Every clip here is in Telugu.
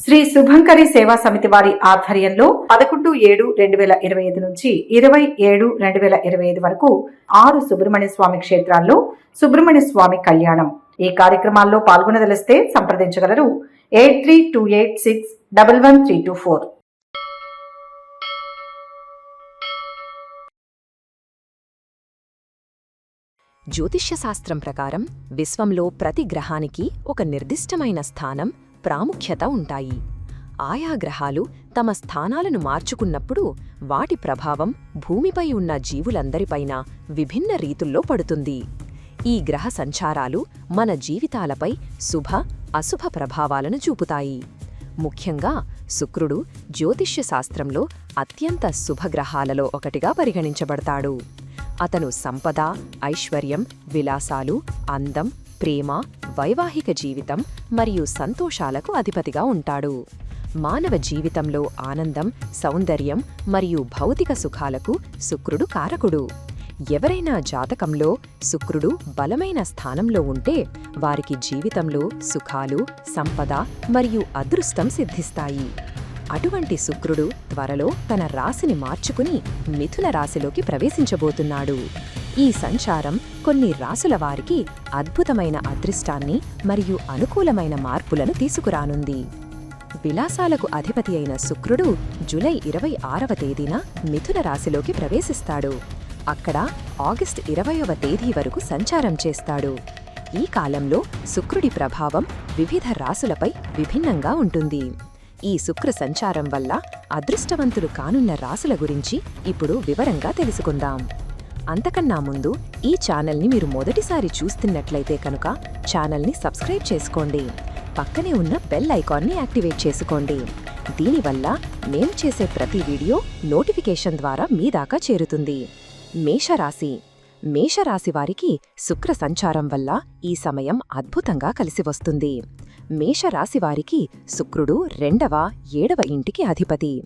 శ్రీ శుభంకరి సేవా సమితి వారి ఆధ్వర్యంలో పదకొండు ఏడు రెండు వేల ఇరవై ఐదు నుంచి ఇరవై ఏడు రెండు వేల ఇరవై ఐదు వరకు ఆరు సుబ్రహ్మణ్య స్వామి క్షేత్రాల్లో సుబ్రహ్మణ్య స్వామి కళ్యాణం. ఈ కార్యక్రమాల్లో పాల్గొనదలిస్తే సంప్రదించగలరు. Eight three two eight six double one three two four. జ్యోతిష్య శాస్త్రం ప్రకారం విశ్వంలో ప్రతి గ్రహానికి ఒక నిర్దిష్టమైన స్థానం ప్రాముఖ్యత ఉంటాయి. ఆయా గ్రహాలు తమ స్థానాలను మార్చుకున్నప్పుడు వాటి ప్రభావం భూమిపై ఉన్న జీవులందరిపైన విభిన్న రీతుల్లో పడుతుంది. ఈ గ్రహ సంచారాలు మన జీవితాలపై శుభ అశుభ ప్రభావాలను చూపుతాయి. ముఖ్యంగా శుక్రుడు జ్యోతిష్య శాస్త్రంలో అత్యంత శుభగ్రహాలలో ఒకటిగా పరిగణించబడతాడు. అతను సంపద ఐశ్వర్యం విలాసాలు అందం ప్రేమ వైవాహిక జీవితం మరియు సంతోషాలకు అధిపతిగా ఉంటాడు. మానవ జీవితంలో ఆనందం సౌందర్యం మరియు భౌతిక సుఖాలకు శుక్రుడు కారకుడు. ఎవరైనా జాతకంలో శుక్రుడు బలమైన స్థానంలో ఉంటే వారికి జీవితంలో సుఖాలు సంపద మరియు అదృష్టం సిద్ధిస్తాయి. అటువంటి శుక్రుడు త్వరలో తన రాశిని మార్చుకుని మిథున రాశిలోకి ప్రవేశించబోతున్నాడు. ఈ సంచారం కొన్ని రాసుల వారికి అద్భుతమైన అదృష్టాన్ని మరియు అనుకూలమైన మార్పులను తీసుకురానుంది. విలాసాలకు అధిపతి అయిన శుక్రుడు జులై ఇరవై ఆరవ తేదీన మిథున రాశిలోకి ప్రవేశిస్తాడు. అక్కడ ఆగస్టు ఇరవయవ తేదీ వరకు సంచారం చేస్తాడు. ఈ కాలంలో శుక్రుడి ప్రభావం వివిధ రాసులపై విభిన్నంగా ఉంటుంది. ఈ శుక్ర సంచారం వల్ల అదృష్టవంతులు కానున్న రాసుల గురించి ఇప్పుడు వివరంగా తెలుసుకుందాం. అంతకన్నా ముందు ఈ ఛానల్ని మీరు మొదటిసారి చూస్తున్నట్లయితే కనుక ఛానల్ని సబ్స్క్రైబ్ చేసుకోండి. పక్కనే ఉన్న బెల్ ఐకాన్ని యాక్టివేట్ చేసుకోండి. దీనివల్ల మేము చేసే ప్రతి వీడియో నోటిఫికేషన్ ద్వారా మీ దాకా చేరుతుంది. మేషరాశి మేషరాశి వారికి శుక్ర సంచారం వల్ల ఈ సమయం అద్భుతంగా కలిసి వస్తుంది. మేషరాశివారికి శుక్రుడు రెండవ ఏడవ ఇంటికి అధిపతి.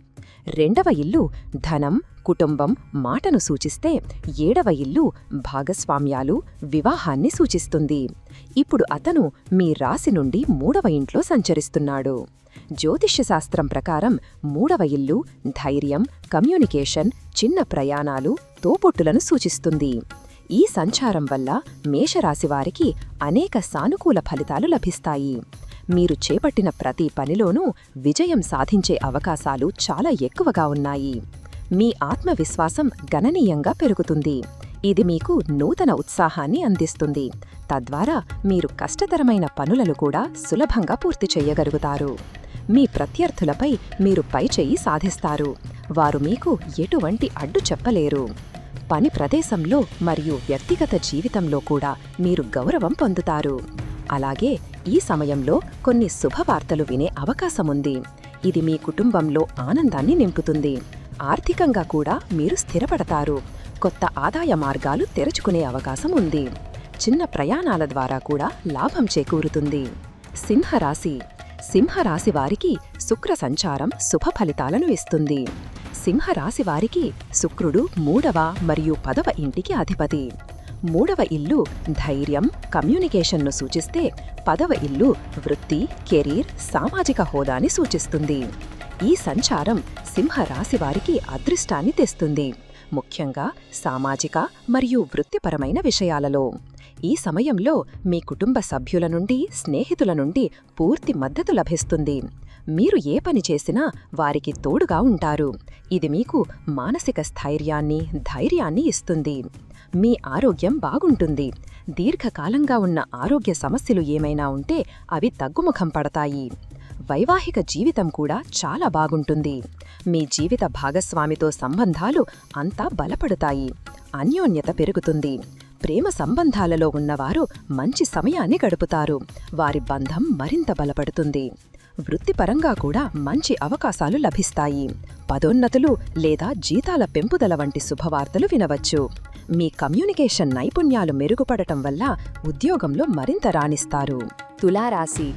రెండవ ఇల్లు ధనం కుటుంబం మాటను సూచిస్తే ఏడవ ఇల్లు భాగస్వామ్యాలు వివాహాన్ని సూచిస్తుంది. ఇప్పుడు అతను మీ రాశి నుండి మూడవ ఇంట్లో సంచరిస్తున్నాడు. జ్యోతిష్యశాస్త్రం ప్రకారం మూడవ ఇల్లు ధైర్యం కమ్యూనికేషన్ చిన్న ప్రయాణాలు తోబుట్టులను సూచిస్తుంది. ఈ సంచారం వల్ల మేషరాశివారికి అనేక సానుకూల ఫలితాలు లభిస్తాయి. మీరు చేపట్టిన ప్రతి పనిలోనూ విజయం సాధించే అవకాశాలు చాలా ఎక్కువగా ఉన్నాయి. మీ ఆత్మవిశ్వాసం గణనీయంగా పెరుగుతుంది. ఇది మీకు నూతన ఉత్సాహాన్ని అందిస్తుంది. తద్వారా మీరు కష్టతరమైన పనులను కూడా సులభంగా పూర్తి చేయగలుగుతారు. మీ ప్రత్యర్థులపై మీరు పైచేయి సాధిస్తారు. వారు మీకు ఎటువంటి అడ్డు చెప్పలేరు. పని ప్రదేశంలో మరియు వ్యక్తిగత జీవితంలో కూడా మీరు గౌరవం పొందుతారు. అలాగే ఈ సమయంలో కొన్ని శుభవార్తలు వినే అవకాశముంది. ఇది మీ కుటుంబంలో ఆనందాన్ని నింపుతుంది. ఆర్థికంగా కూడా మీరు స్థిరపడతారు. కొత్త ఆదాయ మార్గాలు తెరుచుకునే అవకాశం ఉంది చిన్న ప్రయాణాల ద్వారా కూడా లాభం చేకూరుతుంది. సింహరాశి. సింహరాశి వారికి శుక్ర సంచారం శుభ ఫలితాలను ఇస్తుంది. సింహరాశి వారికి శుక్రుడు మూడవ మరియు పదవ ఇంటికి అధిపతి. మూడవ ఇల్లు ధైర్యం కమ్యూనికేషన్ను సూచిస్తే పదవ ఇల్లు వృత్తి కెరీర్ సామాజిక హోదాని సూచిస్తుంది. ఈ సంచారం సింహరాశి వారికి అదృష్టాన్ని తెస్తుంది. ముఖ్యంగా సామాజిక మరియు వృత్తిపరమైన విషయాలలో. ఈ సమయంలో మీ కుటుంబ సభ్యుల నుండి స్నేహితుల నుండి పూర్తి మద్దతు లభిస్తుంది. మీరు ఏ పని చేసినా వారికి తోడుగా ఉంటారు. ఇది మీకు మానసిక స్థైర్యాన్ని ధైర్యాన్ని ఇస్తుంది. మీ ఆరోగ్యం బాగుంటుంది. దీర్ఘకాలంగా ఉన్న ఆరోగ్య సమస్యలు ఏమైనా ఉంటే అవి తగ్గుముఖం పడతాయి. వైవాహిక జీవితం కూడా చాలా బాగుంటుంది. మీ జీవిత భాగస్వామితో సంబంధాలు అంతా బలపడతాయి. అన్యోన్యత పెరుగుతుంది. ప్రేమ సంబంధాలలో ఉన్నవారు మంచి సమయాన్ని గడుపుతారు. వారి బంధం మరింత బలపడుతుంది. వృత్తిపరంగా కూడా మంచి అవకాశాలు లభిస్తాయి. పదోన్నతులు లేదా జీతాల పెంపుదల వంటి శుభవార్తలు వినవచ్చు. మీ కమ్యూనికేషన్ నైపుణ్యాలు మెరుగుపడటం వల్ల ఉద్యోగంలో మరింత రాణిస్తారు. తులారాశి.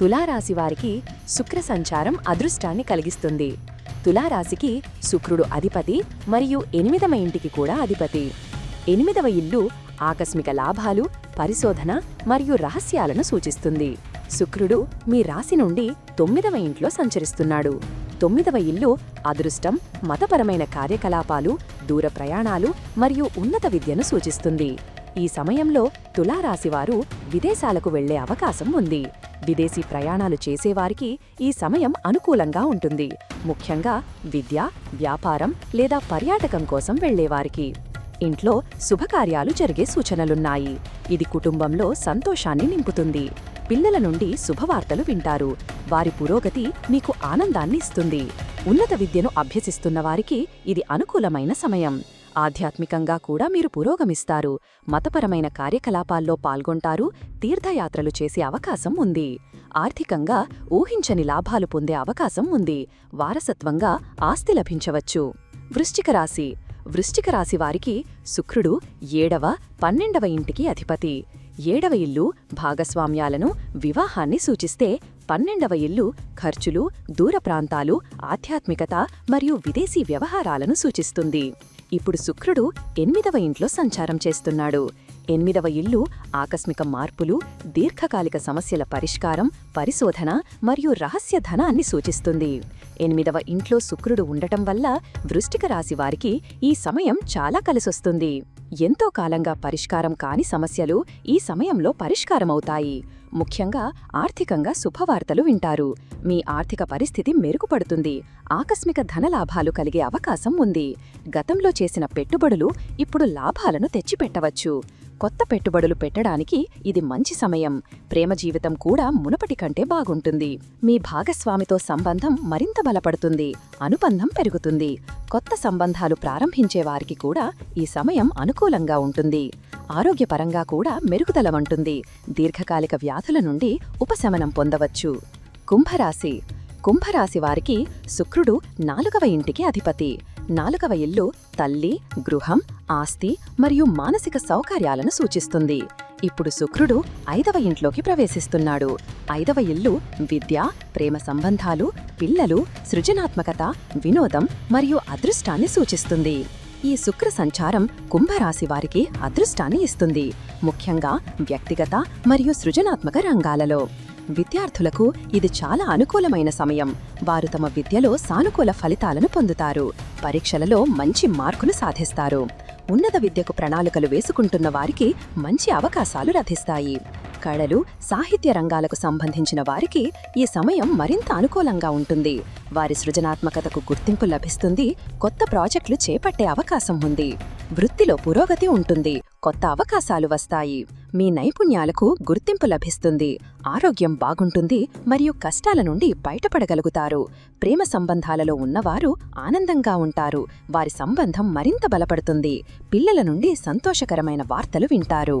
తులారాశి వారికి శుక్ర సంచారం అదృష్టాన్ని కలిగిస్తుంది. తులారాశికి శుక్రుడు అధిపతి మరియు ఎనిమిదమ ఇంటికి కూడా అధిపతి. ఎనిమిదవ ఇల్లు ఆకస్మిక లాభాలు పరిశోధన మరియు రహస్యాలను సూచిస్తుంది. శుక్రుడు మీ రాశి నుండి తొమ్మిదవ ఇంట్లో సంచరిస్తున్నాడు. తొమ్మిదవ ఇల్లు అదృష్టం మతపరమైన కార్యకలాపాలు దూర ప్రయాణాలు మరియు ఉన్నత విద్యను సూచిస్తుంది. ఈ సమయంలో తులారాశివారు విదేశాలకు వెళ్ళే అవకాశం ఉంది. విదేశీ ప్రయాణాలు చేసేవారికి ఈ సమయం అనుకూలంగా ఉంటుంది. ముఖ్యంగా విద్య వ్యాపారం లేదా పర్యాటకం కోసం వెళ్ళేవారికి ఇంట్లో శుభకార్యాలు జరిగే సూచనలున్నాయి. ఇది కుటుంబంలో సంతోషాన్ని నింపుతుంది. పిల్లల నుండి శుభవార్తలు వింటారు. వారి పురోగతి మీకు ఆనందాన్ని ఇస్తుంది. ఉన్నత విద్యను అభ్యసిస్తున్న వారికి ఇది అనుకూలమైన సమయం. ఆధ్యాత్మికంగా కూడా మీరు పురోగమిస్తారు. మతపరమైన కార్యకలాపాల్లో పాల్గొంటారు. తీర్థయాత్రలు చేసే అవకాశం ఉంది. ఆర్థికంగా ఊహించని లాభాలు పొందే అవకాశం ఉంది. వారసత్వంగా ఆస్తి లభించవచ్చు. వృశ్చిక రాశి. వృశ్చిక రాశి వారికి శుక్రుడు ఏడవ పన్నెండవ ఇంటికి అధిపతి. ఏడవ ఇల్లు భాగస్వామ్యాలను వివాహాన్ని సూచిస్తే పన్నెండవ ఇల్లు ఖర్చులు దూర ప్రాంతాలు ఆధ్యాత్మికత మరియు విదేశీ వ్యవహారాలను సూచిస్తుంది. ఇప్పుడు శుక్రుడు ఎనిమిదవ ఇంట్లో సంచారం చేస్తున్నాడు. ఎనిమిదవ ఇల్లు ఆకస్మిక మార్పులు దీర్ఘకాలిక సమస్యల పరిష్కారం పరిశోధన మరియు రహస్య ధనాన్ని సూచిస్తుంది. ఎనిమిదవ ఇంట్లో శుక్రుడు ఉండటం వల్ల వృష్టిక రాశి వారికి ఈ సమయం చాలా కలిసొస్తుంది. ఎంతో కాలంగా పరిష్కారం కాని సమస్యలు ఈ సమయంలో పరిష్కారమవుతాయి. ముఖ్యంగా ఆర్థికంగా శుభవార్తలు వింటారు. మీ ఆర్థిక పరిస్థితి మెరుగుపడుతుంది. ఆకస్మిక ధనలాభాలు కలిగే అవకాశం ఉంది. గతంలో చేసిన పెట్టుబడులు ఇప్పుడు లాభాలను తెచ్చిపెట్టవచ్చు. కొత్త పెట్టుబడులు పెట్టడానికి ఇది మంచి సమయం. ప్రేమ జీవితం కూడా మునపటి కంటే బాగుంటుంది. మీ భాగస్వామితో సంబంధం మరింత బలపడుతుంది. అనుబంధం పెరుగుతుంది. కొత్త సంబంధాలు ప్రారంభించే వారికి కూడా ఈ సమయం అనుకూలంగా ఉంటుంది. ఆరోగ్యపరంగా కూడా మెరుగుదల వంటుంది దీర్ఘకాలిక వ్యాధుల నుండి ఉపశమనం పొందవచ్చు. కుంభరాశి. కుంభరాశి వారికి శుక్రుడు నాలుగవ ఇంటికి అధిపతి. నాలుగవ ఇల్లు తల్లి గృహం ఆస్తి మరియు మానసిక సౌకర్యాలను సూచిస్తుంది. ఇప్పుడు శుక్రుడు ఐదవ ఇంట్లోకి ప్రవేశిస్తున్నాడు. ఐదవ ఇల్లు విద్య ప్రేమ సంబంధాలు పిల్లలు సృజనాత్మకత వినోదం మరియు అదృష్టాన్ని సూచిస్తుంది. ఈ శుక్ర సంచారం కుంభరాశి వారికి అదృష్టాన్ని ఇస్తుంది. ముఖ్యంగా వ్యక్తిగత మరియు సృజనాత్మక రంగాలలో. విద్యార్థులకు ఇది చాలా అనుకూలమైన సమయం. వారు తమ విద్యలో సానుకూల ఫలితాలను పొందుతారు. పరీక్షలలో మంచి మార్కులు సాధిస్తారు. ఉన్నత విద్యకు ప్రణాళికలు వేసుకుంటున్న వారికి మంచి అవకాశాలు లభిస్తాయి. కళలు సాహిత్య రంగాలకు సంబంధించిన వారికి ఈ సమయం మరింత అనుకూలంగా ఉంటుంది. వారి సృజనాత్మకతకు గుర్తింపు లభిస్తుంది. కొత్త ప్రాజెక్టులు చేపట్టే అవకాశం ఉంది. వృత్తిలో పురోగతి ఉంటుంది. కొత్త అవకాశాలు వస్తాయి. మీ నైపుణ్యాలకు గుర్తింపు లభిస్తుంది. ఆరోగ్యం బాగుంటుంది మరియు కష్టాల నుండి బయటపడగలుగుతారు. ప్రేమ సంబంధాలలో ఉన్నవారు ఆనందంగా ఉంటారు. వారి సంబంధం మరింత బలపడుతుంది. పిల్లల నుండి సంతోషకరమైన వార్తలు వింటారు.